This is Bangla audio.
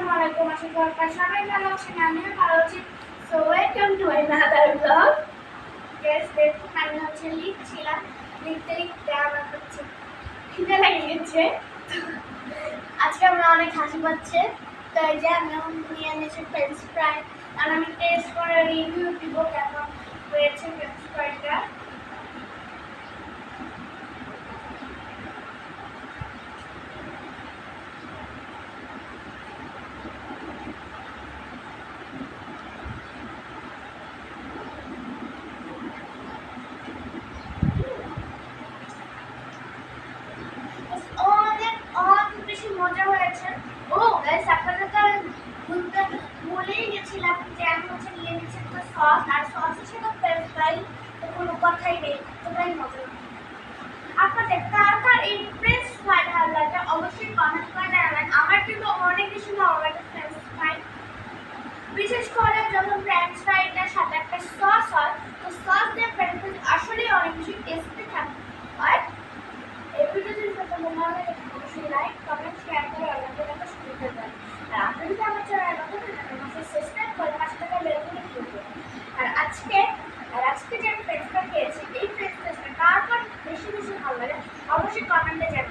আসসালামু ভালো আছেন, আমিও ভালো টু মাই নাদার ব্লগ আমি হচ্ছে লিখছিলাম, লিখতে লিখতে আমার হচ্ছে খিদে লেগে আজকে আমরা অনেক হাসি পাচ্ছে। তো যে আমি নিয়ে এনেছি ফ্রাই আর আমি টেস্ট করে রিভিউ দিব কেমন হয়েছে ফ্রেঞ্চ করেছেন ও গাইস আপনাদের তো ভুলতে গেছিলাম যে আমি হচ্ছে নিয়ে নিয়েছি তো সস আর সসের সাথে ফ্রেঞ্চ তো কোনো কথাই নেই, এতটাই মজা আপনাদের কার কার এই ফ্রেঞ্চ ফ্রাই ভালো লাগে, অবশ্যই কমেন্ট করে জানাবেন। আমার কিন্তু অনেক কিছু না লাগে ফ্রেঞ্চ ফ্রাই বিশেষ করে যখন ফ্রেঞ্চ ফ্রাইটার সাথে একটা সস হয়, তো সস দিয়ে ফ্রেঞ্চ ফ্রাই আসলে অনেক বেশি টেস্টি থাকে। আর এই ভিডিওটি ভালো লাগে, অবশ্যই লাইক আজকে, আর আজকে যে আমি ফ্রেঞ্চটা খেয়েছি, এই ফ্রেঞ্চ কার কার বেশি বেশি ভালো লাগে? অবশ্যই কমেন্টে জানাবেন